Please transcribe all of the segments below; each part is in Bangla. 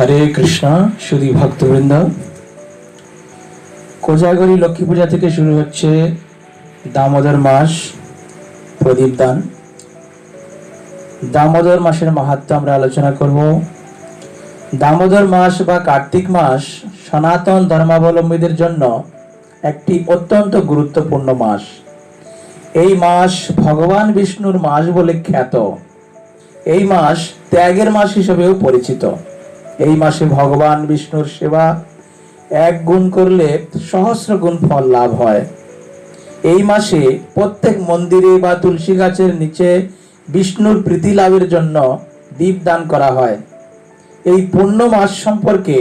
হরে কৃষ্ণ সুদী ভক্তবৃন্দ। কোজাগরি লক্ষ্মী পূজা থেকে শুরু হচ্ছে দামোদর মাস প্রদীপ দান। দামোদর মাসের মাহাত্ম আমরা আলোচনা করব। দামোদর মাস বা কার্তিক মাস সনাতন ধর্মাবলম্বীদের জন্য একটি অত্যন্ত গুরুত্বপূর্ণ মাস। এই মাস ভগবান বিষ্ণুর মাস বলে খ্যাত। এই মাস ত্যাগের মাস হিসেবেও পরিচিত। এই মাসে ভগবান বিষ্ণুর সেবা এক গুণ করলে সহস্র গুণ ফল লাভ হয়। এই মাসে প্রত্যেক মন্দিরে বা তুলসী গাছের নিচে বিষ্ণুর প্রীতি লাভের জন্য দীপ দান করা হয়। এই পূর্ণ মাস সম্পর্কে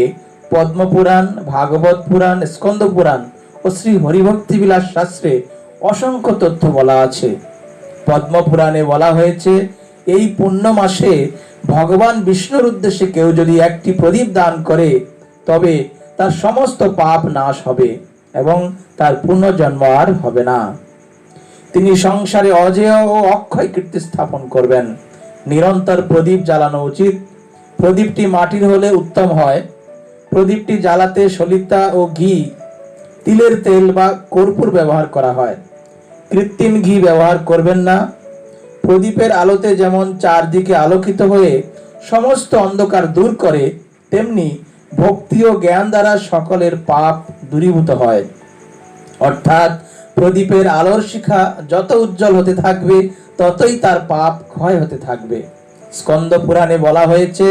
পদ্মপুরাণ, ভাগবত পুরাণ, স্কন্দ পুরাণ ও শ্রী হরিভক্তি বিলাস শাস্ত্রে অসংখ্য তথ্য বলা আছে। পদ্মপুরাণে বলা হয়েছে এই পুণ্য মাসে ভগবান বিষ্ণুর উদ্দেশ্যে কেউ যদি একটি প্রদীপ দান করে, তবে তার সমস্ত পাপ নাশ হবে এবং তার পুনর্জন্ম আর হবে না। তিনি সংসারে অজেয় ও অক্ষয় কীর্তি স্থাপন করবেন। নিরন্তর প্রদীপ জ্বালানো উচিত। প্রদীপটি মাটির হলে উত্তম হয়। প্রদীপটি জ্বালাতে সলিতা ও ঘি, তিলের তেল বা কর্পূর ব্যবহার করা হয়। কৃত্রিম ঘি ব্যবহার করবেন না। প্রদীপের আলোতে যেমন চারদিকে আলোকিত হয়ে সমস্ত অন্ধকার দূর করে, তেমনি ভক্তি ও জ্ঞান দ্বারা সকলের পাপ দূরীভূত হয়। অর্থাৎ প্রদীপের আলোর শিখা যত উজ্জ্বল হতে থাকবে, ততই তার পাপ ক্ষয় হতে থাকবে। স্কন্দ পুরাণে বলা হয়েছে,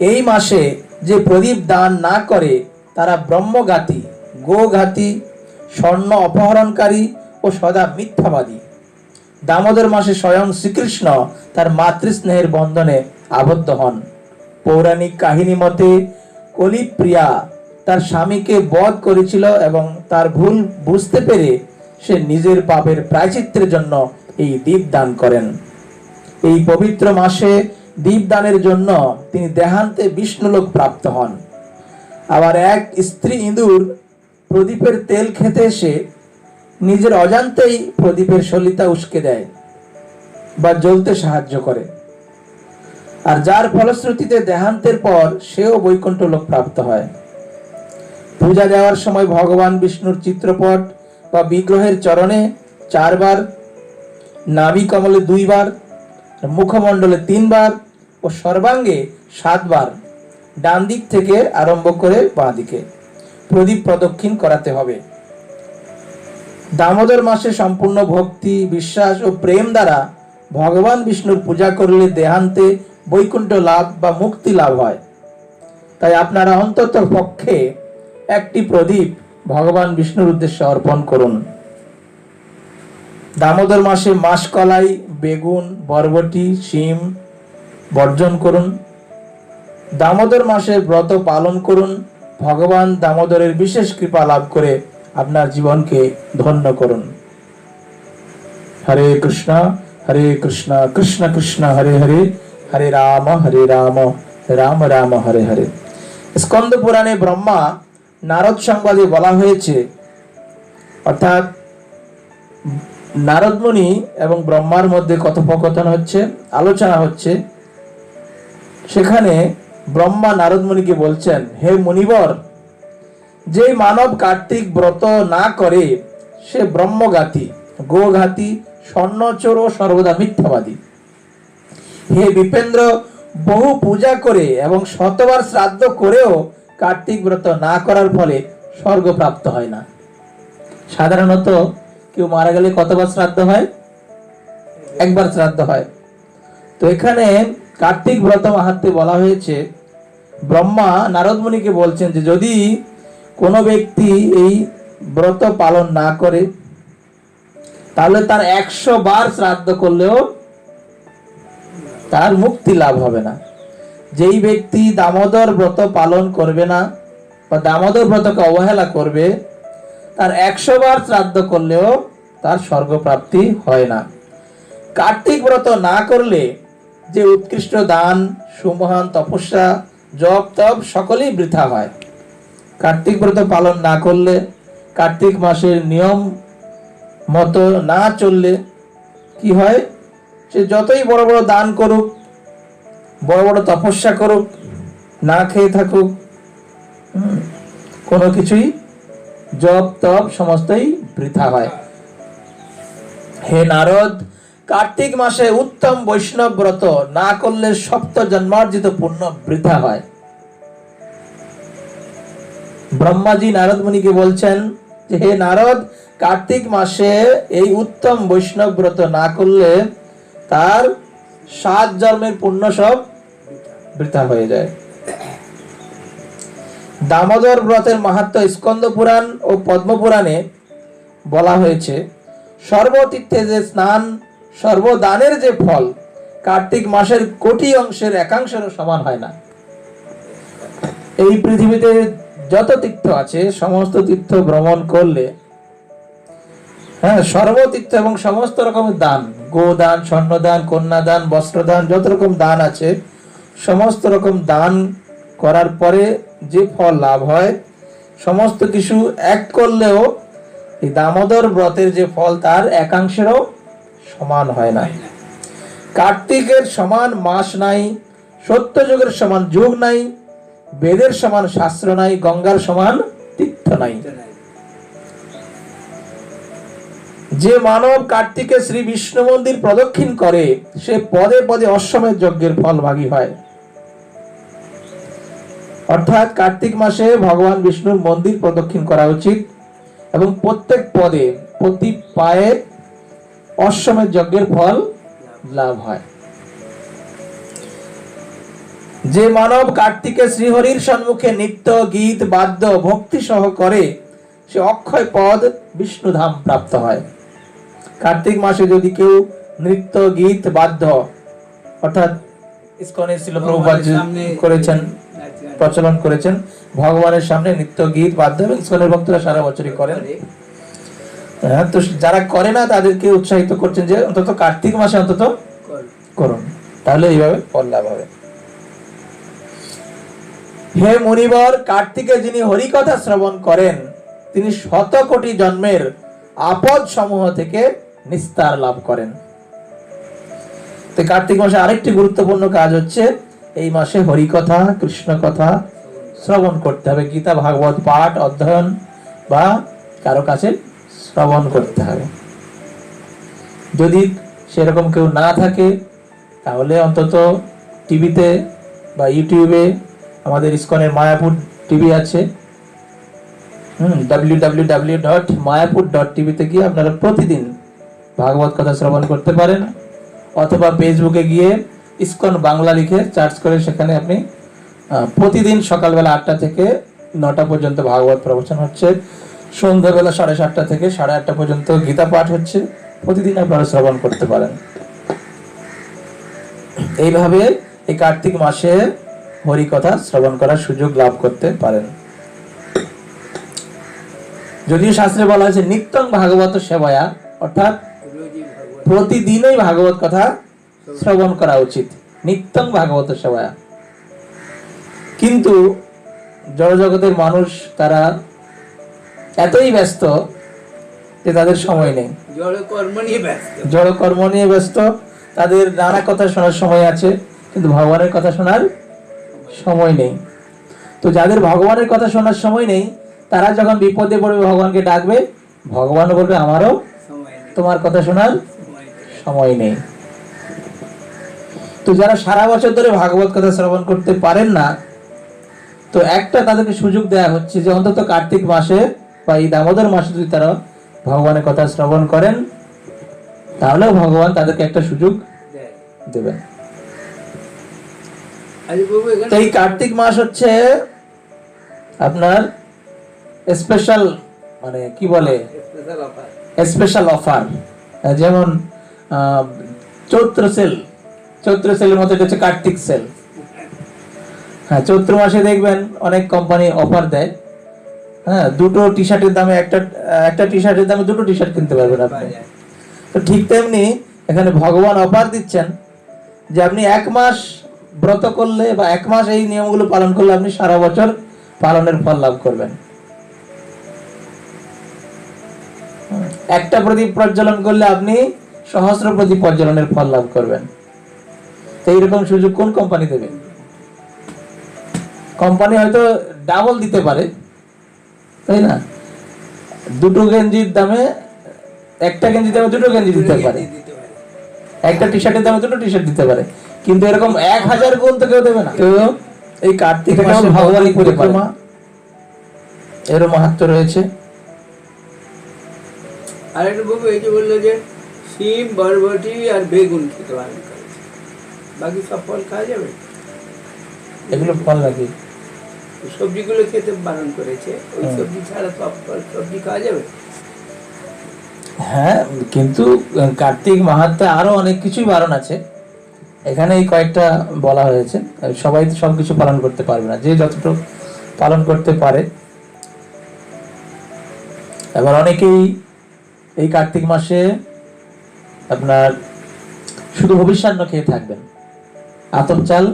এই মাসে যে প্রদীপ দান না করে, তারা ব্রহ্মঘাতী, গোঘাতী, স্বর্ণ অপহরণকারী ও সদা মিথ্যাবাদী। দামোদর মাসে স্বয়ং শ্রীকৃষ্ণ তার মাতৃস্নেহের বন্ধনে আবদ্ধ হন। পৌরাণিক কাহিনী মতে, কলিপ্রিয়া তার স্বামীকে বধ করেছিল এবং তার ভুল বুঝতে পেরে সে নিজের পাপের প্রায়চিত্রের জন্য এই দীপ দান করেন। এই পবিত্র মাসে দীপ দানের জন্য তিনি দেহান্তে বিষ্ণুলোক প্রাপ্ত হন। আবার এক স্ত্রী ইঁদুর প্রদীপের তেল খেতে এসে নিজের অজান্তেই প্রদীপের সলিতা উস্কে দেয় বা জ্বলতে সাহায্য করে। আর যার ফলশ্রুতিতে দেহান্তের পর সেও বৈকুণ্ঠ লোক প্রাপ্ত হয়। পূজা দেওয়ার সময় ভগবান বিষ্ণুর চিত্রপট বা বিগ্রহের চরণে চারবার, নাভি কমলে দুইবার, মুখমণ্ডলে তিনবার ও সর্বাঙ্গে সাতবার ডান দিক থেকে আরম্ভ করে বাঁ দিকে। প্রদীপ প্রদক্ষিণ করাতে হবে। দামোদর মাসে সম্পূর্ণ ভক্তি, বিশ্বাস ও প্রেম দ্বারা ভগবান বিষ্ণুর পূজা করলে দেহান্তে বৈকুণ্ঠ লাভ বা মুক্তি লাভ হয়। তাই আপনারা অন্তত পক্ষে একটি প্রদীপ ভগবান বিষ্ণুর উদ্দেশ্যে অর্পণ করুন। দামোদর মাসে মাসকলাই বেগুন, বরবটি, শিম বর্জন করুন। দামোদর মাসের ব্রত পালন করুন। ভগবান দামোদরের বিশেষ কৃপা লাভ করে আপনার জীবনকে ধন্য করুন। হরে কৃষ্ণ হরে কৃষ্ণ কৃষ্ণ কৃষ্ণ, হরে হরে হরে রাম হরে রাম রাম রাম, হরে হরে। স্কন্দ পুরাণে ব্রহ্মা নারদ সংবাদে বলা হয়েছে, অর্থাৎ নারদ মুনি এবং ব্রহ্মার মধ্যে কথোপকথন হচ্ছে, আলোচনা হচ্ছে। সেখানে ব্রহ্মা নারদ মুনিকে বলছেন, হে মুনিবর যে মানব কার্তিক ব্রত না করে, সে ব্রহ্মঘাতী, গোঘাতী, স্বর্ণচোর ও সর্বদা মিথ্যাবাদী। হে বিপেন্দ্র, বহু পূজা করে এবং শতবার শ্রাদ্ধ করেও কার্তিক ব্রত না করার ফলে স্বর্গ প্রাপ্ত হয় না। সাধারণত কেউ মারা গেলে কতবার শ্রাদ্ধ হয়? একবার শ্রাদ্ধ হয়। তো এখানে কার্তিক ব্রত মাহাত্মে বলা হয়েছে, ব্রহ্মা নারদ মুনিকে বলছেন যে যদি কোনো ব্যক্তি এই ব্রত পালন না করে, তাহলে তার একশো বার শ্রাদ্ধ করলেও তার মুক্তি লাভ হবে না। যেই ব্যক্তি দামোদর ব্রত পালন করবে না বা দামোদর ব্রতকে অবহেলা করবে, তার একশো বার শ্রাদ্ধ করলেও তার স্বর্গপ্রাপ্তি হয় না। কার্তিক ব্রত না করলে যে উৎকৃষ্ট দান, সুমহান তপস্যা জপ তপ সকলেই বৃথা হয়। কার্তিক ব্রত পালন না করলে, কার্তিক মাসের নিয়ম মতো না চললে কি হয়? সে যতই বড় বড় দান করুক, বড় বড় তপস্যা করুক, না খেয়ে থাকুক কোনো কিছুই জপ, তপ সমস্তই বৃথা হয়। হে নারদ, কার্তিক মাসে উত্তম বৈষ্ণব ব্রত না করলে সপ্ত জন্মার্জিত পুণ্য বৃথা হয়। ব্রহ্মাজি নারদ মুনিকে বলছেন যে, হে নারদ, কার্তিক মাসে এই উত্তম বৈষ্ণব ব্রত না করলে তার সাত জন্মের পুণ্য সব বৃথা হয়ে যায়। দামোদর ব্রতের মাহাত্ম স্কন্দ পুরাণ ও পদ্ম পুরাণে বলা হয়েছে, সর্বতীর্থে যে স্নান, সর্বদানের যে ফল, কার্তিক মাসের কোটি অংশের একাংশেরও সমান হয় না। এই পৃথিবীতে যত তীর্থ আছে, সমস্ত তীর্থ ভ্রমণ করলে হ্যাঁ সর্বতীর্থ এবং সমস্ত রকমের দান, গোদান, স্বর্ণদান, কন্যাদান, বস্ত্রদান, যত রকম দান আছে, সমস্ত রকম দান করার পরে যে ফল লাভ হয়, সমস্ত কিছু এক করলেও এই দামোদর ব্রতের যে ফল তার একাংশেরও সমান হয় না কার্তিকের সমান মাস নাই সত্য যুগের সমান যুগ নাই বেদের সমান শাস্ত্র নাই, গঙ্গার সমান তীর্থ নাই। যে মানব কার্তিকে শ্রী বিষ্ণু মন্দির প্রদক্ষিণ করে, সে পদে পদে অশ্বমেধ যজ্ঞের ফল ভাগী হয়। অর্থাৎ কার্তিক মাসে ভগবান বিষ্ণুর মন্দির প্রদক্ষিণ করা উচিত এবং প্রত্যেক পদে প্রতি পায়ে অশ্বমেধ যজ্ঞের ফল লাভ হয়। যে মানব কার্তিকে শ্রীহরির সম্মুখে নৃত্য গীত বাদ্য ভক্তি সহ করে সে অক্ষয় পদ বিষ্ণুধাম প্রাপ্ত হয়। কার্তিক মাসে যদি কেউ নৃত্য গীত বাদ্য অর্থাৎ ইসকনে করেছেন প্রচলন করেছেন ভগবানের সামনে নৃত্য গীত বাদ্য এবং ইসকনের ভক্তরা সারা বছরই করেন। হ্যাঁ, তো যারা করে না তাদেরকে উৎসাহিত করছেন যে অন্তত কার্তিক মাসে অন্তত করুন। তাহলে এইভাবে ফল লাভ হবে। হে মুনিবর, কার্তিকে যিনি হরিকথা শ্রবণ করেন, তিনি শত কোটি জন্মের আপদ সমূহ থেকে নিস্তার লাভ করেন। তো কার্তিক মাসে আরেকটি গুরুত্বপূর্ণ কাজ হচ্ছে, এই মাসে হরিকথা কৃষ্ণ কথা শ্রবণ করতে হবে। গীতা, ভাগবত পাঠ, অধ্যয়ন বা কারও কাছে শ্রবণ করতে হবে। যদি সেরকম কেউ না থাকে, তাহলে অন্তত টিভিতে বা ইউটিউবে আমাদের ইসকনের মায়াপুর টিভি আছে। হুম W W dot Mayapur dot টিভিতে গিয়ে আপনারা প্রতিদিন ভাগবত কথা শ্রবণ করতে পারেন, অথবা ফেসবুকে গিয়ে ইসকন বাংলা লিখে সার্চ করে সেখানে আপনি প্রতিদিন সকালবেলা আটটা থেকে নটা পর্যন্ত ভাগবত প্রবচন হচ্ছে। সন্ধ্যাবেলা সাড়ে সাতটা থেকে সাড়ে আটটা পর্যন্ত গীতা পাঠ হচ্ছে। প্রতিদিন আপনারা শ্রবণ করতে পারেন। এইভাবে এই কার্তিক মাসে হরি কথা শ্রবণ করার সুযোগ লাভ করতে পারেন। যদিও শাস্ত্রে বলা আছে নিত্যং ভাগবত সেবায়া অর্থাৎ প্রতিদিনই ভাগবত কথা শ্রবণ করা উচিত। নিত্যং ভাগবত সেবায়া। কিন্তু জড়জগতের মানুষ তারা এতই ব্যস্ত যে তাদের সময় নেই। জড় কর্ম নিয়ে ব্যস্ত। জড় কর্ম নিয়ে ব্যস্ত তাদের নানা কথা শোনার সময় আছে কিন্তু ভগবানের কথা শোনার সময় নেই। তো যাদের ভগবানের কথা শোনার সময় নেই তারা যখন বিপদে পড়বে ভগবানকে ডাকবে ভগবানও বলবে আমারও তোমার কথা শোনার সময় নেই। তো যারা সারা বছর ধরে ভাগবত কথা শ্রবণ করতে পারেন না তো একটা তাদেরকে সুযোগ দেওয়া হচ্ছে যে অন্তত কার্তিক মাসে বা এই দামোদর মাসে যদি তারা ভগবানের কথা শ্রবণ করেন তাহলেও ভগবান তাদেরকে একটা সুযোগ দেবেন। তো এই কার্তিক মাস হচ্ছে আপনার স্পেশাল মানে কি বলে? স্পেশাল অফার যেমন চৈত্র সেল। চৈত্র সেলের মতো এটা হচ্ছে কার্তিক সেল। হ্যাঁ চৈত্র মাসে দেখবেন অনেক কোম্পানি অফার দেয়। হ্যাঁ দুটো টি শার্টের দামে একটা একটা টি শার্টের দামে দুটো টি শার্ট কিনতে পারবেন আপনি। তো ঠিক তেমনি এখানে ভগবান অফার দিচ্ছেন যে আপনি এক মাস ব্রত করলে বা এক মাস এই নিয়মগুলো পালন করলে আপনি সারা বছর পালনের ফল লাভ করবেন। একটা প্রদীপ প্রজ্বলন করলে আপনি সহস্র প্রদীপ প্রজ্বলনের ফল লাভ করবেন। তো এইরকম সুযোগ কোন কোম্পানি দেবে? কোম্পানি হয়তো ডাবল দিতে পারে তাই না? দুটো গেঞ্জির দামে একটা গেঞ্জির দামে দুটো গেঞ্জি দিতে পারে। দিতে পারে। একটা টি শার্টের দামে দুটো টি শার্ট দিতে পারে। কিন্তু এরকম এক হাজার গুণ তো কেউ দেবে না। তো এই কার্তিক মাসে ভগবানের পরিক্রমা এরও মাহাত্ম রয়েছে। আর একটা বাবু এই যে বলল যে শিম বরবটি আর বেগুন খেতে পারেন বাকি সব ফল খাওয়া যাবে? এগুলো ফল নাকি? সবজিগুলো খেতে বারণ করেছে। ওই সবজি ছাড়া সব ফল সবজি খাওয়া যাবে? হ্যাঁ কিন্তু কার্তিক মাহাত্মে আরও অনেক কিছুই বারণ আছে। এখানে এই কয়েকটা বলা হয়েছে। সবাই তো সবকিছু পালন করতে পারবে না। যে যতটুকু পালন করতে পারে। এবার অনেকেই এই কার্তিক মাসে আপনার শুধু ভবিষ্যান্ন খেয়ে থাকবেন। আতপ চাল,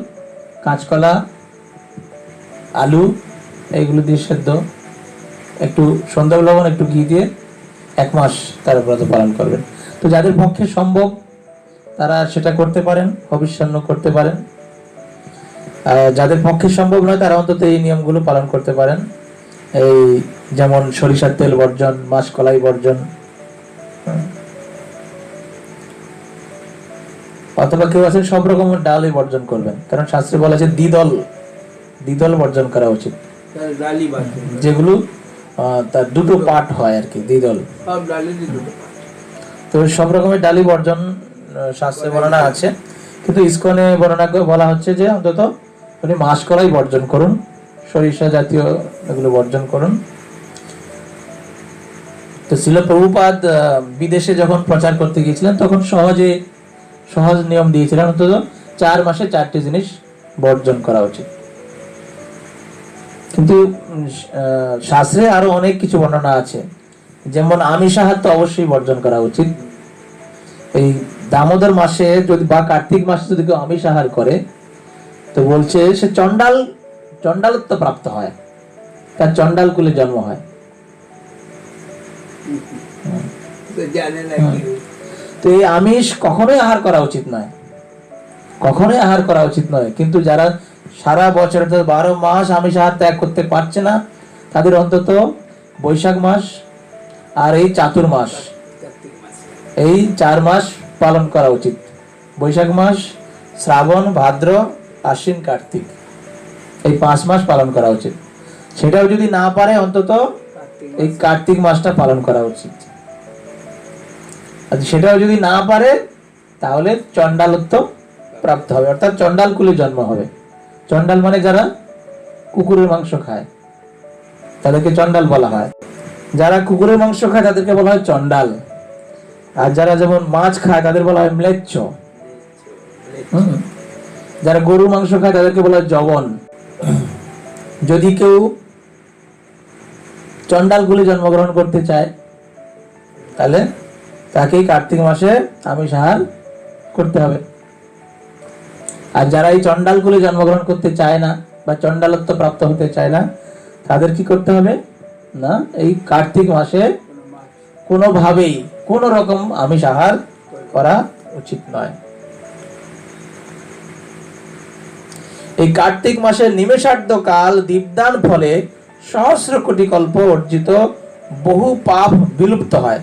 কাঁচকলা, আলু এইগুলো দিয়ে সেদ্ধ। একটু সন্ধ্যা লবণ, একটু ঘি দিয়ে এক মাস তারা ব্রত পালন করবেন। তো যাদের পক্ষে সম্ভব তারা সেটা করতে পারেন ভবিষ্যান্ন করতে পারেন। যাদের পক্ষে সম্ভব নয় তারা অন্তত এই নিয়মগুলো পালন করতে পারেন। এই যেমন সরিষার তেল বর্জন মাসকলাই বর্জন অথবা কেউ আছেন সব রকমের ডালই বর্জন করবেন। কারণ শাস্ত্রে বলা আছে দ্বিদল দ্বিদল বর্জন করা উচিত। ডালি যেগুলো আহ, তার দুটো পার্ট হয় আর কি দ্বিদল। পাট। তো সব রকমের ডালি বর্জন শাস্ত্রে বর্ণনা আছে। কিন্তু ইস্কনে বর্ণনা বলা হচ্ছে যে অন্তত আপনি মাস কলাই বর্জন করুন, সরিষা জাতীয় এগুলো বর্জন করুন। তো শিল প্রভুপাদ বিদেশে যখন প্রচার করতে গিয়েছিলেন, তখন সহজে সহজ নিয়ম দিয়েছিলেন, অন্তত চার মাসে চারটি জিনিস বর্জন করা উচিত। কিন্তু শাস্ত্রে আরও অনেক কিছু বর্ণনা আছে। যেমন আমিষ আহার তো অবশ্যই বর্জন করা উচিত। এই দামোদর মাসে যদি বা কার্তিক মাসে যদি কেউ আমিষ আহার করে তো বলছে সে চন্ডাল চন্ডালত্ব প্রাপ্ত হয়। তার চন্ডাল কুলে জন্ম হয়। তো তো এই আমিষ কখনোই আহার করা উচিত নয়। কখনোই আহার করা উচিত নয়। কিন্তু যারা সারা বছর বারো মাস আমিষ আহার ত্যাগ করতে পারছে না তাদের অন্তত বৈশাখ মাস আর এই চাতুর মাস। এই চার মাস পালন করা উচিত। বৈশাখ মাস, শ্রাবণ, ভাদ্র, আশ্বিন, কার্তিক। এই পাঁচ মাস পালন করা উচিত। সেটাও যদি না পারে, অন্তত এই কার্তিক মাসটা পালন করা উচিত। সেটাও যদি না পারে, তাহলে চণ্ডালত্ব প্রাপ্ত হবে। অর্থাৎ চণ্ডাল কুলে জন্ম হবে। চণ্ডাল মানে যারা কুকুরের মাংস খায়, তাদেরকে চণ্ডাল বলা হয়। যারা কুকুরের মাংস খায়, তাদেরকে বলা হয় চণ্ডাল। আর যারা যেমন মাছ খায়, তাদের বলা হয় ম্লেচ্ছ। যারা গরু মাংস খায়, তাদেরকে বলা হয় জবন। যদি কেউ চন্ডালগুলি জন্মগ্রহণ করতে চায়, তাহলে তাকেই কার্তিক মাসে আমিষ আহার করতে হবে। আর যারা এই চন্ডালগুলি জন্মগ্রহণ করতে চায় না বা চন্ডালত্ব প্রাপ্ত হতে চায় না, তাদের কি করতে হবে? না, এই কার্তিক মাসে কোনোভাবেই কোনো রকম আমিষ আহার করা উচিত নয়। এই কার্তিক মাসের নিমেষার্ধ কাল দীপদান ফলে সহস্র কোটি কল্প অর্জিত বহু পাপ বিলুপ্ত হয়।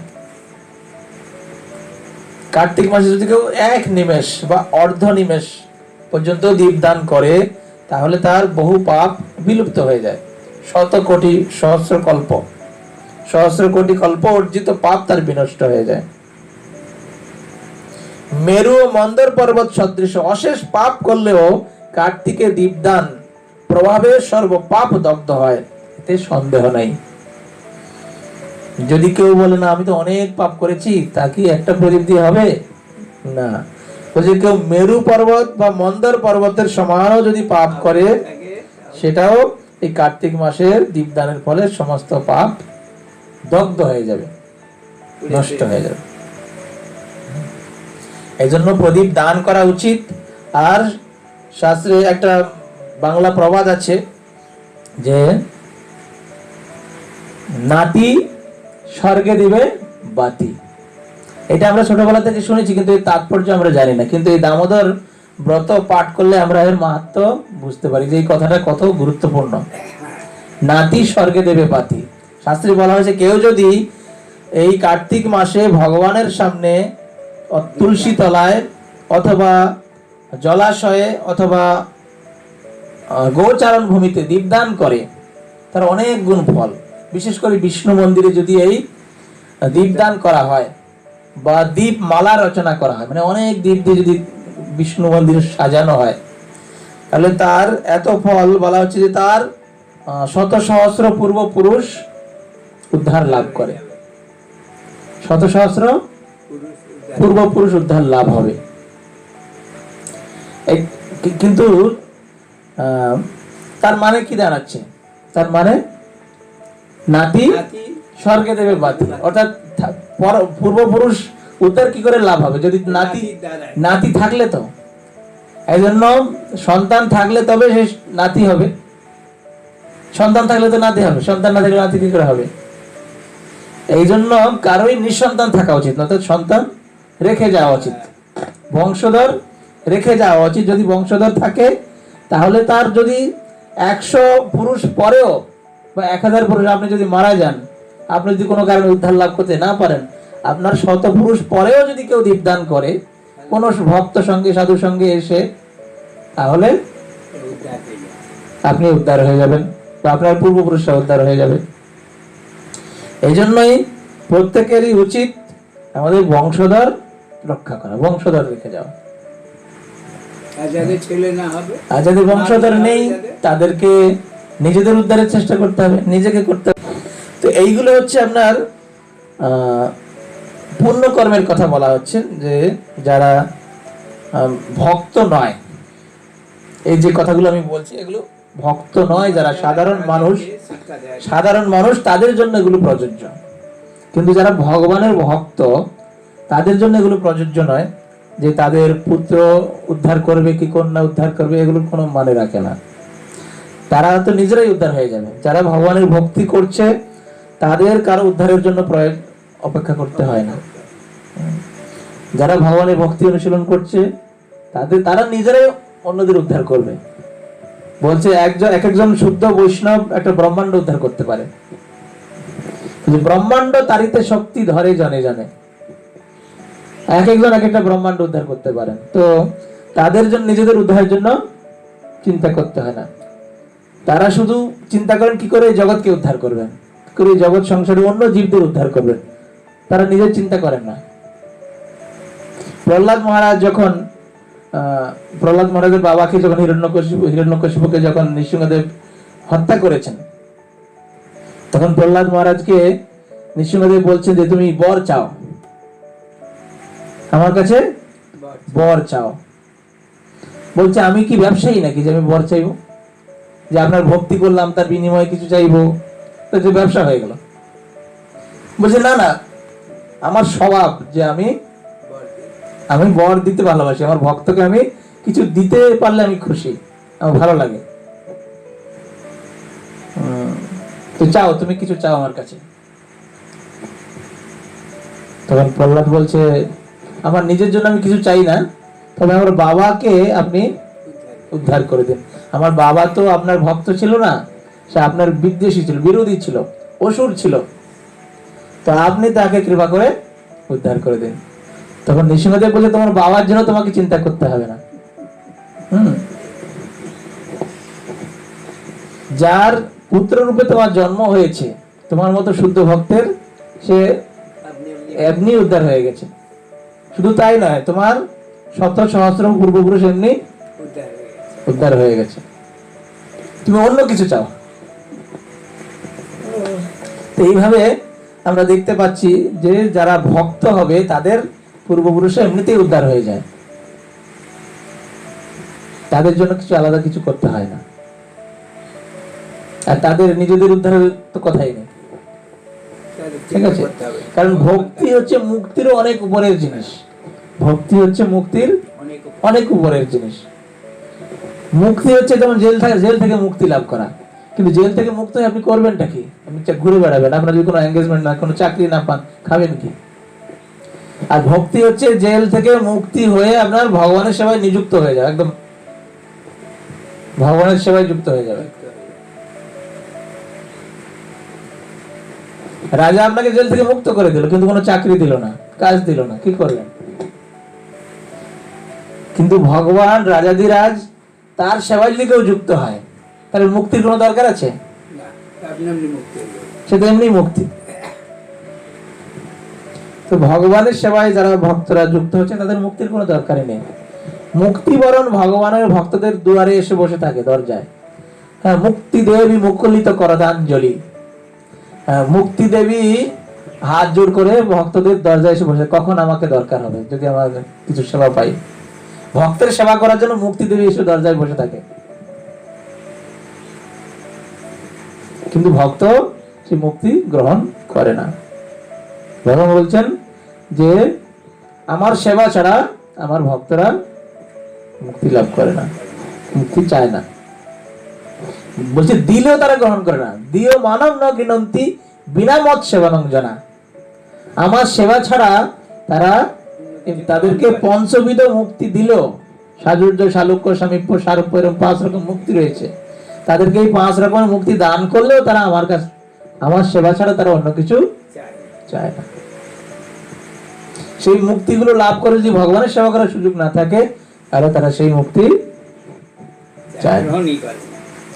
কার্তিক মাসে যদি কেউ এক নিমেষ বা অর্ধ নিমেষ পর্যন্ত দীপদান করে, তাহলে তার বহু পাপ বিলুপ্ত হয়ে যায়। শত কোটি সহস্র কল্প। সহস্র কোটি কল্প অর্জিত পাপ তার বিনষ্ট হয়ে যায়। মেরু ও মন্দর পর্বত সদৃশ অশেষ পাপ করলেও কার্তিকে দীপদান প্রভাবে সর্ব পাপ দগ্ধ হয়, এতে সন্দেহ নাই। যদি কেউ বলে, না, আমি তো অনেক পাপ করেছি, তা কি একটা প্রদীপ দিয়ে হবে? না। বলছে কেউ মেরু পর্বত বা মন্দর পর্বতের সমানও যদি পাপ করে, সেটাও এই কার্তিক মাসের দীপদানের ফলে সমস্ত পাপ দগ্ধ হয়ে যাবে নষ্ট হয়ে যাবে। এই জন্য প্রদীপ দান করা উচিত। আর শাস্ত্রে একটা বাংলা প্রবাদ আছে যে নাতি স্বর্গে দিবে বাতি। এটা আমরা ছোটবেলা থেকে শুনেছি কিন্তু এই তাৎপর্য আমরা জানি না। কিন্তু এই দামোদর ব্রত পাঠ করলে আমরা এর মাহাত্ম বুঝতে পারি যে এই কথাটা কত গুরুত্বপূর্ণ। নাতি স্বর্গে দেবে পাতি শাস্ত্রে বলা হয়েছে, কেউ যদি এই কার্তিক মাসে ভগবানের সামনে তুলসী তলায় অথবা জলাশয়ে অথবা গোচারণ ভূমিতে দীপদান করে, তার অনেক গুণ ফল। বিশেষ করে বিষ্ণু মন্দিরে যদি এই দীপদান করা হয় বা দীপ মালা রচনা করা হয় মানে অনেক দীপ দিয়ে যদি বিষ্ণু মন্দির সাজানো হয়, তাহলে তার এত ফল বলা হচ্ছে যে তার শত সহস্র পূর্বপুরুষ উদ্ধার লাভ করে। শত সহস্র পূর্বপুরুষ উদ্ধার লাভ হবে। কিন্তু তার মানে কি দাঁড়াচ্ছে? তার মানে নাতি স্বর্গে দেবে বাতি। অর্থাৎ পূর্বপুরুষ উদ্ধার কি করে লাভ হবে? যদি নাতি নাতি থাকলে তো। এই জন্য সন্তান থাকলে তবে সে নাতি হবে। সন্তান থাকলে তো নাতি হবে। সন্তান না থাকলে নাতি কি করে হবে? এই জন্য কারোই নিঃসন্তান থাকা উচিত অর্থাৎ সন্তান রেখে যাওয়া উচিত বংশধর রেখে যাওয়া উচিত যদি বংশধর থাকে, তাহলে তার যদি একশো পুরুষ পরেও বা এক হাজার পুরুষ আপনি যদি মারা যান, আপনি যদি কোনো কারণে উদ্ধার লাভ করতে না পারেন, আপনার শত পুরুষ পরেও যদি কেউ দীপদান করে, কোনো ভক্ত সঙ্গে, সাধু সঙ্গে এসে, তাহলে। আপনি উদ্ধার হয়ে যাবেন বা আপনার পূর্বপুরুষরা উদ্ধার হয়ে যাবে এই জন্যই প্রত্যেকেরই উচিত আমাদের বংশধর রক্ষা করা বংশধর রেখে যাওয়া। আর যাদের বংশধর নেই তাদেরকে নিজেদের উদ্ধারের চেষ্টা করতে হবে নিজেকে করতে হবে। তো এইগুলো হচ্ছে আপনার আহ, পুণ্য কর্মের কথা বলা হচ্ছে যে যারা ভক্ত নয় এই যে কথাগুলো আমি বলছি এগুলো ভক্ত নয়, যারা সাধারণ মানুষ সাধারণ মানুষ তাদের জন্য এগুলো প্রযোজ্য। কিন্তু যারা ভগবানের ভক্ত, তাদের জন্য এগুলো প্রযোজ্য নয়, যে তাদের পুত্র উদ্ধার করবে কি কন্যা উদ্ধার করবে, এগুলোর কোনো মানে রাখে না। তারা তো নিজেরাই উদ্ধার হয়ে যাবে। যারা ভগবানের ভক্তি করছে, তাদের কারও উদ্ধারের জন্য প্রয়োগ অপেক্ষা করতে হয় না। যারা ভগবানের ভক্তি অনুশীলন করছে, তাদের, তারা নিজেরাই অন্যদের উদ্ধার করবে। বলছে একজন এক একজন শুদ্ধ বৈষ্ণব একটা ব্রহ্মাণ্ড উদ্ধার করতে পারে। ব্রহ্মাণ্ড তারিতে শক্তি ধরে জনে জনে। এক একজন এক একটা ব্রহ্মাণ্ড উদ্ধার করতে পারেন। তো তাদের জন্য নিজেদের উদ্ধারের জন্য চিন্তা করতে হয় না। তারা শুধু চিন্তা করেন, কি করে জগৎকে উদ্ধার করবেন? করে জগৎ সংসারে অন্য জীবদের উদ্ধার করবেন? তারা নিজের চিন্তা করেন না। প্রহ্লাদ মহারাজ যখন প্রহ্লাদ মহারাজের বাবাকে যখন হিরণ্যকশিপু, হিরণ্যকশিপুকে যখন নৃসিংহদেব হত্যা করেছেন, তখন প্রহ্লাদ মহারাজকে নৃসিংহদেব বলছেন যে, তুমি বর চাও আমার কাছে বর। চাও বলছে, আমি কি ব্যবসায়ী নাকি যে আমি বর চাইব যে আপনার ভক্তি করলাম, তার বিনিময়ে কিছু চাইব ব্যবসা হয়ে গেল বলছে, না না, আমার স্বভাব যে আমি। আমি বর দিতে ভালোবাসি, আমার ভক্তকে আমি কিছু দিতে পারলে আমি খুশি, আমার ভালো লাগে। তো চাও, তুমি কিছু চাও আমার কাছে? তখন প্রহ্লাদ বলছে, আমার নিজের জন্য আমি কিছু চাই না, তবে আমার বাবাকে আপনি উদ্ধার করে দিন। আমার বাবা তো আপনার ভক্ত ছিল না, সে আপনার বিদ্বেষী ছিল, বিরোধী ছিল, অসুর ছিল। তো আপনি তাকে কৃপা করে উদ্ধার করে দিন। তখন নৃসিংহদেব বলছে তোমার বাবার জন্য তোমাকে চিন্তা করতে হবে না। যার পুত্র রূপে তোমার জন্ম হয়েছে, তোমার মতো শুদ্ধ ভক্তের সে এমনি উদ্ধার হয়ে গেছে। শুধু তাই নয়, তোমার শত সহস্র পূর্বপুরুষ এমনি উদ্ধার হয়ে গেছে। তুমি অন্য কিছু চাও? এইভাবে আমরা দেখতে পাচ্ছি যে যারা ভক্ত হবে, তাদের পূর্বপুরুষ এমনিতেই উদ্ধার হয়ে যায়। তাদের জন্য কিছু আলাদা কিছু করতে হয় না। আর তাদের নিজেদের উদ্ধারের তো কথাই নেই। ঠিক আছে? কারণ ভক্তি হচ্ছে মুক্তিরও অনেক উপরের জিনিস। ভক্তি হচ্ছে মুক্তির অনেক উপরের জিনিস। মুক্তি হচ্ছে যেমন জেল থেকে জেল থেকে মুক্তি লাভ করা। কিন্তু জেল থেকে মুক্ত হয়ে আপনি করবেনটা কি? আপনি ঘুরে বেড়াবেন। আপনার যদি কোনো এঙ্গেজমেন্ট না কোনো চাকরি না পান, খাবেন কি? আর ভক্তি হচ্ছে জেল থেকে মুক্তি হয়ে আপনার ভগবানের সেবায় নিযুক্ত হয়ে যাবে একদম। ভগবানের সেবায় যুক্ত হয়ে যাবে। রাজা আপনাকে জেল থেকে মুক্ত করে দিল কিন্তু কোনো চাকরি দিল না কাজ দিল না কি করলেন? কিন্তু ভগবান রাজাদিরাজ তার সেবায় কেউ যুক্ত হয়। তাহলে মুক্তির কোনো দরকার আছে। সে তো এমনি মুক্তি। তো ভগবানের সেবায় যারা ভক্তরা যুক্ত হচ্ছে তাদের মুক্তির কোনো দরকারই নেই। মুক্তি বরণ ভগবানের ভক্তদের দুয়ারে এসে বসে থাকে দরজায়। হ্যাঁ মুক্তি দেবী মুকুলিত করদাঞ্জলি। হ্যাঁ, মুক্তি দেবী হাত জোর করে ভক্তদের দরজায় এসে বসে কখন আমাকে দরকার হবে যদি আমার কিছু সেবা পাই? ভক্তের সেবা করার জন্য মুক্তি দেবী এসে দরজায় বসে থাকে। কিন্তু ভক্ত সে মুক্তি গ্রহণ করে না। ভগবান বলছেন যে আমার সেবা ছাড়া আমার ভক্তরা মুক্তি লাভ করে না, মুক্তি চায় না। বলছে, দিলেও তারা গ্রহণ করে না। দিও মানব ন গিনন্তি বিনা মত সেবানং জানা। আমার সেবা ছাড়া তারা তাদেরকে পঞ্চবিধ মুক্তি দিল। সাজুর্য শালুক্য সামীপ্য, সারূপ্য এরকম পাঁচ রকম মুক্তি রয়েছে। তাদেরকে এই পাঁচ রকমের মুক্তি দান করলেও তারা আমার কাছে আমার সেবা ছাড়া তারা অন্য কিছু চায় না। সেই মুক্তিগুলো লাভ করে যদি ভগবানের সেবা করার সুযোগ না থাকে তাহলে তারা সেই মুক্তি।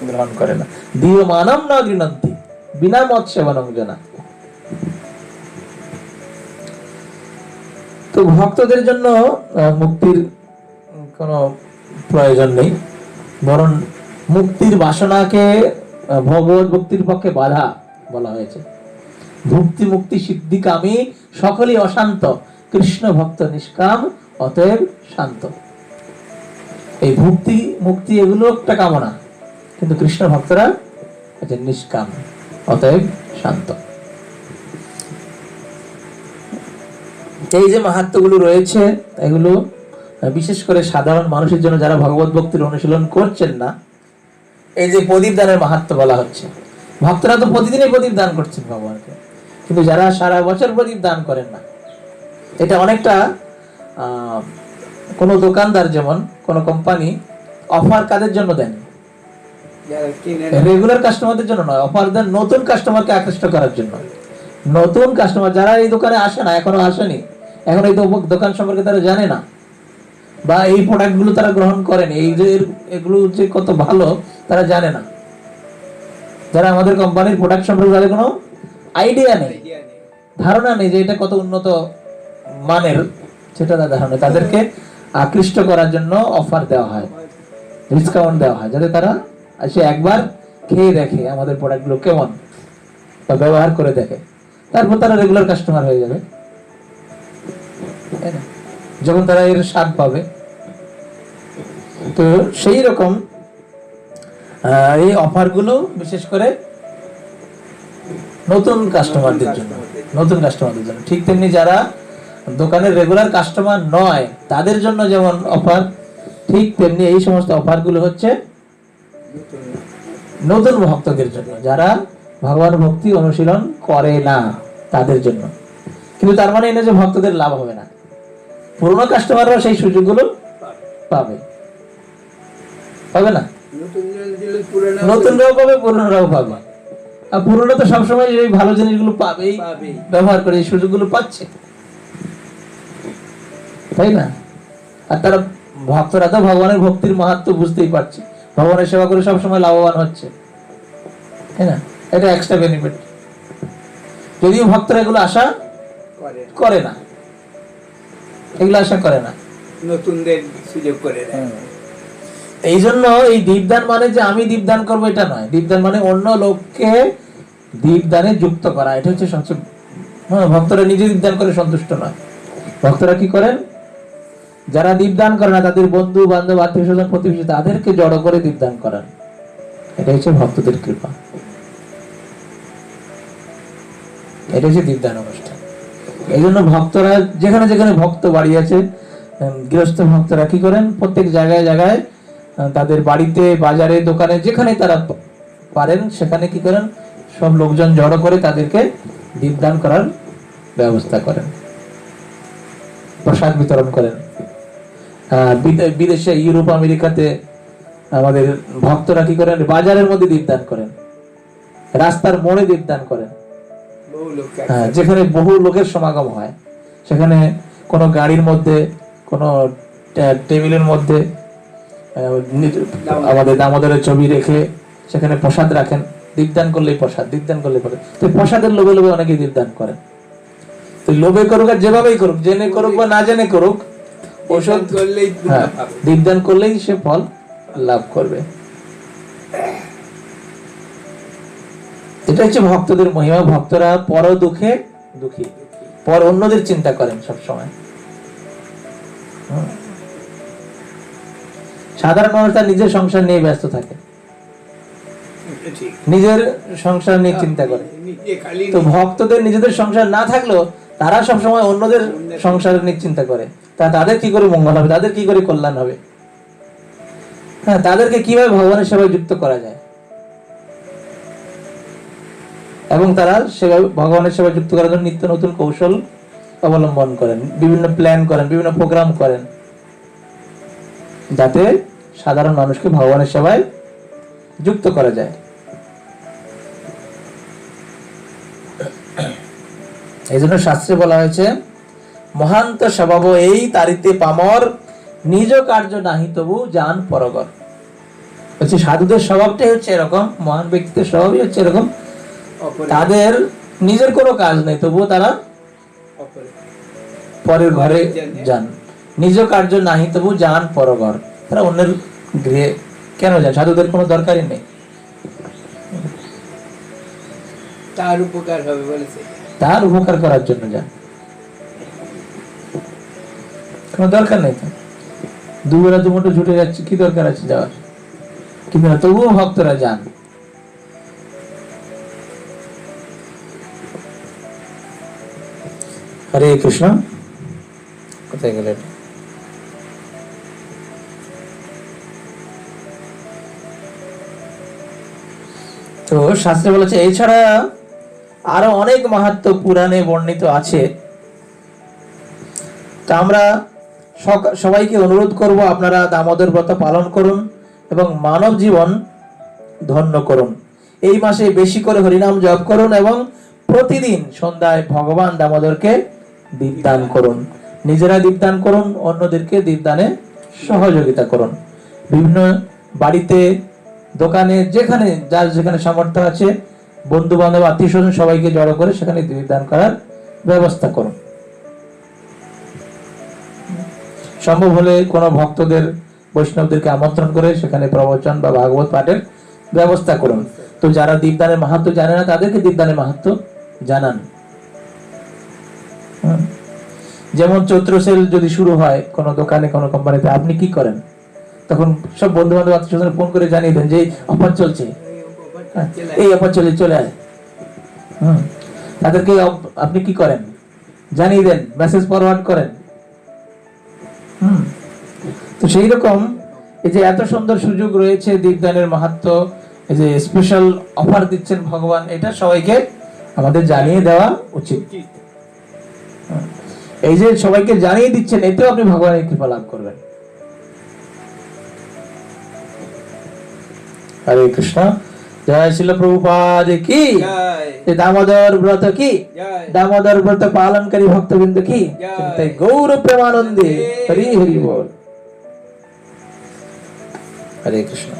গ্রহণ করে না। দিও মানব না। গৃণন্তি বিনা মত জনা। তো ভক্তদের জন্য মুক্তির কোনো প্রয়োজন নেই। বরং মুক্তির বাসনাকে ভগবত ভক্তির পক্ষে বাধা বলা হয়েছে। ভক্তি মুক্তি সিদ্ধি কামী সকলই অশান্ত। কৃষ্ণ ভক্ত নিষ্কাম, অতএব শান্ত। এই ভক্তি, মুক্তি এগুলো একটা কামনা, কিন্তু কৃষ্ণ ভক্তরা হচ্ছে নিষ্কাম, অতএব শান্ত। এই যে মাহাত্মগুলো রয়েছে, এগুলো বিশেষ করে সাধারণ মানুষের জন্য যারা ভগবত ভক্তির অনুশীলন করছেন না, এই যে প্রদীপ দানের মাহাত্ম বলা হচ্ছে, ভক্তরা তো প্রতিদিনই প্রদীপ দান করছেন ভগবানকে, কিন্তু যারা সারা বছর প্রদীপ দান করেন না এটা অনেকটা কোনো দোকানদার যেমন কোনো কোম্পানি অফার কাদের জন্য দেন? রেগুলার কাস্টমারদের জন্য নয় অফার দেন নতুন কাস্টমারকে আকৃষ্ট করার জন্য। নতুন কাস্টমার যারা এই দোকানে আসে না এখনও আসেনি এখন এই দোকান সম্পর্কে তারা জানে না বা এই প্রোডাক্টগুলো তারা গ্রহণ করেন এই যে এগুলো যে কত ভালো তারা জানে না। যারা আমাদের কোম্পানির প্রোডাক্ট সম্পর্কে তাদের কোনো আইডিয়া নেই। ধারণা নেই যে এটা কত উন্নত মানের তাদের ধারণা তাদেরকে আকৃষ্ট করার জন্য অফার দেওয়া হয় ডিসকাউন্ট দেওয়া হয়, যাতে তারা এসে একবার খেয়ে দেখে আমাদের প্রোডাক্টগুলো কেমন বা ব্যবহার করে দেখে। তারপর তারা রেগুলার কাস্টমার হয়ে যাবে। যখন তারা এর স্বাদ পাবে, তো সেই রকম এই অফারগুলো বিশেষ করে নতুন কাস্টমারদের জন্য, নতুন কাস্টমারদের জন্য। ঠিক তেমনি যারা দোকানের রেগুলার কাস্টমার নয় তাদের জন্য যেমন অফার ঠিক তেমনি এই সমস্ত অফারগুলো হচ্ছে নতুন ভক্তদের জন্য যারা ভগবান ভক্তি অনুশীলন করে না তাদের জন্য। কিন্তু তার মানে এই না যে ভক্তদের লাভ হবে না। পুরনো কাস্টমাররা সেই সুযোগগুলো পাবে। পাবে না? নতুনরাও পাবে পুরনোরাও পাবে। আর পুরনো তো সবসময় এই ভালো জিনিসগুলো পাবেই পাবেই। ব্যবহার করে এই সুযোগগুলো পাচ্ছে। তাই না? আর তারা ভক্তরা তো ভগবানের ভক্তির মাহাত্ম বুঝতেই পারছে। ভগবানের সেবা করে সবসময় লাভবান হচ্ছে। তাই না? এটা এক্সট্রা বেনিফিট যদিও ভক্তরা এগুলো আশা করে না। এগুলো আশা করে না। নতুনদের সুযোগ করে এই জন্য এই দীপদান মানে যে আমি দীপদান করব এটা নয়। দীপদান মানে অন্য লোককে দীপদানে যুক্ত করা। এটা হচ্ছে সবচেয়ে হ্যাঁ ভক্তরা নিজে দীপদান করে সন্তুষ্ট নয়। ভক্তরা কি করেন? যারা দীপদান করে না, তাদের বন্ধু, বান্ধব, আত্মীয় স্বজন, প্রতিবেশী, তাদেরকে জড়ো করে দীপদান করান এটা হচ্ছে ভক্তদের কৃপা। এটা হচ্ছে দীপদান অনুষ্ঠান। এই জন্য ভক্তরা, যেখানে যেখানে ভক্ত বাড়ি আছে গৃহস্থ ভক্তরা কি করেন? প্রত্যেক জায়গায় জায়গায় তাদের বাড়িতে, বাজারে, দোকানে, যেখানে তারা পারেন, সেখানে কি করেন? সব লোকজন জড়ো করে তাদেরকে দীপদান করার ব্যবস্থা করেন। প্রসাদ বিতরণ করেন। বিদেশে ইউরোপ আমেরিকাতে আমাদের ভক্তরা কি করেন? বাজারের মধ্যে দীপদান করেন। রাস্তার মোড়ে দীপদান করেন। হ্যাঁ, যেখানে বহু লোকের সমাগম হয়। সেখানে কোনো গাড়ির মধ্যে কোনো টেবিলের মধ্যে আমাদের দামোদরের ছবি রেখে সেখানে প্রসাদ রাখেন। দীপদান করলেই প্রসাদ দীপদান করলেই প্রসাদ। তো প্রসাদের লোভে লোভে অনেকে দীপদান করেন। তো লোভে করুক আর যেভাবেই করুক জেনে করুক বা না জেনে করুক ওষুধ করলেই হ্যাঁ করলেই সে ফল লাভ করবে। এটা হচ্ছে ভক্তদের মহিমা। ভক্তরা পর দুঃখে দুঃখী পর অন্যদের চিন্তা করেন সব সময় সাধারণ মানুষ তার নিজের সংসার নিয়ে ব্যস্ত থাকে। নিজের সংসার নিয়ে চিন্তা করে। তো ভক্তদের নিজেদের সংসার না থাকলেও তারা সব সময় অন্যদের সংসার নিয়ে চিন্তা করে। তা তাদের কি করে মঙ্গল হবে? তাদের কি করে কল্যাণ হবে? হ্যাঁ তাদেরকে কীভাবে ভগবানের সেবায় যুক্ত করা যায়? এবং তারা সেভাবে ভগবানের সেবায় যুক্ত করার জন্য নিত্য নতুন কৌশল অবলম্বন করেন, বিভিন্ন প্ল্যান করেন, বিভিন্ন প্রোগ্রাম করেন, যাতে সাধারণ মানুষকে ভগবানের সেবায় যুক্ত করা যায়। এই জন্য শাস্ত্রে বলা হয়েছে মহান্ত স্বভাব এই তারিতে পামর নিজ কার্য নাহি তবু জান পরগর। হচ্ছে সাধুদের স্বভাবটাই হচ্ছে এরকম মহান ব্যক্তিদের স্বভাবই হচ্ছে এরকম। তাদের নিজের কোনো কাজ নেই তবুও তারা পরের ঘরে যান। নিজ কার্য নাহি তবু যান পরঘর তারা অন্যের গৃহে কেন যান? সাধুদের কোনো দরকারই নেই। তার উপকার হবে বলেছে। তার উপকার করার জন্য যান। কোনো দরকার নেই তো? দুবেলা দুমুটো ছুটে যাচ্ছে, কি দরকার আছে যাওয়ার? কিন্তু তবুও ভক্তরা যান। হরে কৃষ্ণ। কোথায় গেলে তো শাস্ত্রে বলেছে, এছাড়া আরও অনেক মাহাত্ম পুরাণে বর্ণিত আছে। তা আমরা সবাইকে অনুরোধ করব আপনারা দামোদর ব্রত পালন করুন এবং মানব জীবন ধন্য করুন। এই মাসে বেশি করে হরিনাম জপ করুন এবং প্রতিদিন সন্ধ্যায় ভগবান দামোদরকে দীপদান করুন। নিজেরা দীপদান করুন, অন্যদেরকে দীপদানে সহযোগিতা করুন। বিভিন্ন বাড়িতে, দোকানে, যেখানে, যার যেখানে সামর্থ্য আছে বন্ধু বান্ধব আত্মীয় স্বজন সবাইকে জড়ো করে সেখানে দীপদান করার ব্যবস্থা করুন। সম্ভব হলে কোনো ভক্তদের বৈষ্ণবদেরকে আমন্ত্রণ করে সেখানে প্রবচন বা ভাগবত পাঠের ব্যবস্থা করুন। তো যারা দীপদানের মাহাত্ম জানে না তাদেরকে দীপদানের মাহাত্ম জানান। যেমন চৈত্র সেল যদি শুরু হয় কোনো দোকানে কোনো কোম্পানিতে আপনি কি করেন? তখন সব বন্ধু বান্ধব আত্মীয় ফোন করে জানিয়ে দেন যে অফার চলছে। হ্যাঁ, এই অফার চলে চলে আয়। তাদেরকে আপনি কি করেন? জানিয়ে দেন মেসেজ ফরওয়ার্ড করেন। হুম। তো সেই রকম এই যে এত সুন্দর সুযোগ রয়েছে দীপদানের মাহাত্ম এই যে স্পেশাল অফার দিচ্ছেন ভগবান এটা সবাইকে আমাদের জানিয়ে দেওয়া উচিত। উচিত। এই যে সবাইকে জানিয়ে দিচ্ছেন এতেও আপনি ভগবানের কৃপা লাভ করবেন। হরে কৃষ্ণ। জয় শিল প্রভুপাদ কি? দামোদর ব্রত কি? দামোদর ব্রত পালনকারী ভক্তবৃন্দ কি। তাই গৌর প্রেমানন্দে হরি হরি বল। হরে কৃষ্ণ।